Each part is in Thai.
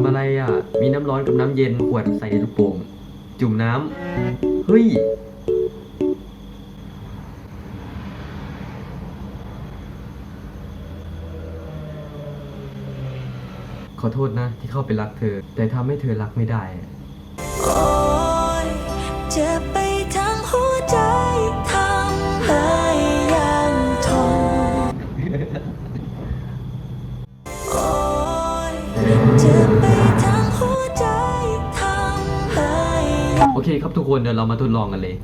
ำอะไรอะ มีน้ำร้อนกับน้ำเย็นขวดใส่ลูกโป่ง จุ่มน้ำ เฮ้ย ขอโทษนะที่เข้าไปรักเธอ แต่ทำให้เธอรักไม่ได้ เคครับทุกคนเดี๋ยวเรามาทดลองกันเลย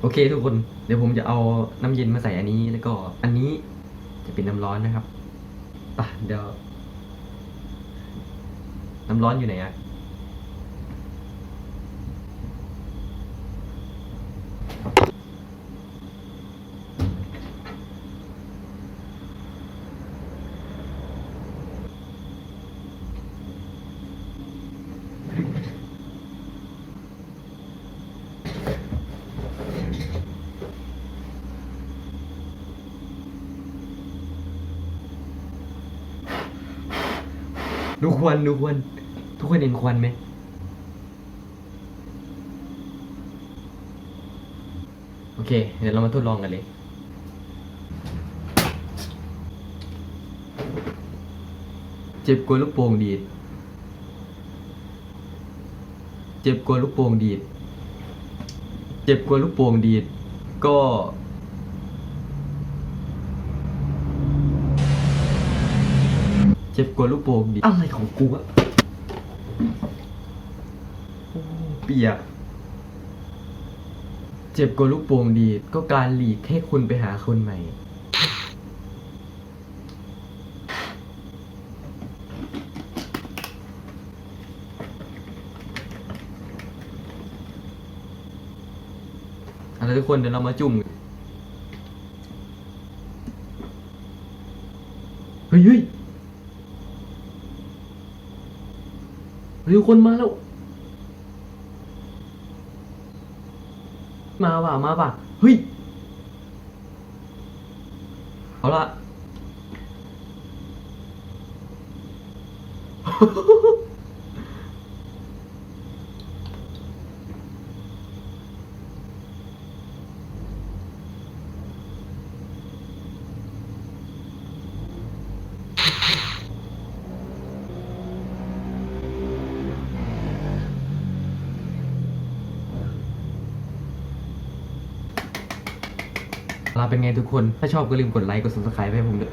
โอเคทุกคนเดี๋ยวผมจะเอาน้ำเย็นมาใส่อันนี้แล้วก็อันนี้จะเป็นน้ำร้อนนะครับป่ะเดี๋ยว น้ำร้อนอยู่ไหนอะ ดูควันดูควันทุกคนเห็นควันไหมโอเค เดี๋ยวเรามาทดลองกันเลย เจ็บกลัวลูกโป่งดีด เจ็บกลัวลูกโป่งดีด เจ็บกลัวลูกโป่งดีด ก็ จ็บกลัวลูกโป่งดีดอะไรของกูอะโอ้เปียก เจ็บกลัวลูกโป่งดีดก็การหลีกให้คุณไปหาคนใหม่เอาละทุกคนเดี๋ยวเรามาจุ่มกัน เฮ้ย ฮ้ยคนมาแล้ว มาว่ะมาว่ะเฮ้ย เอาละ ลาเป็นไงทุกคน ถ้าชอบก็ลืมกดไลค์ กด subscribe ให้ผมด้วย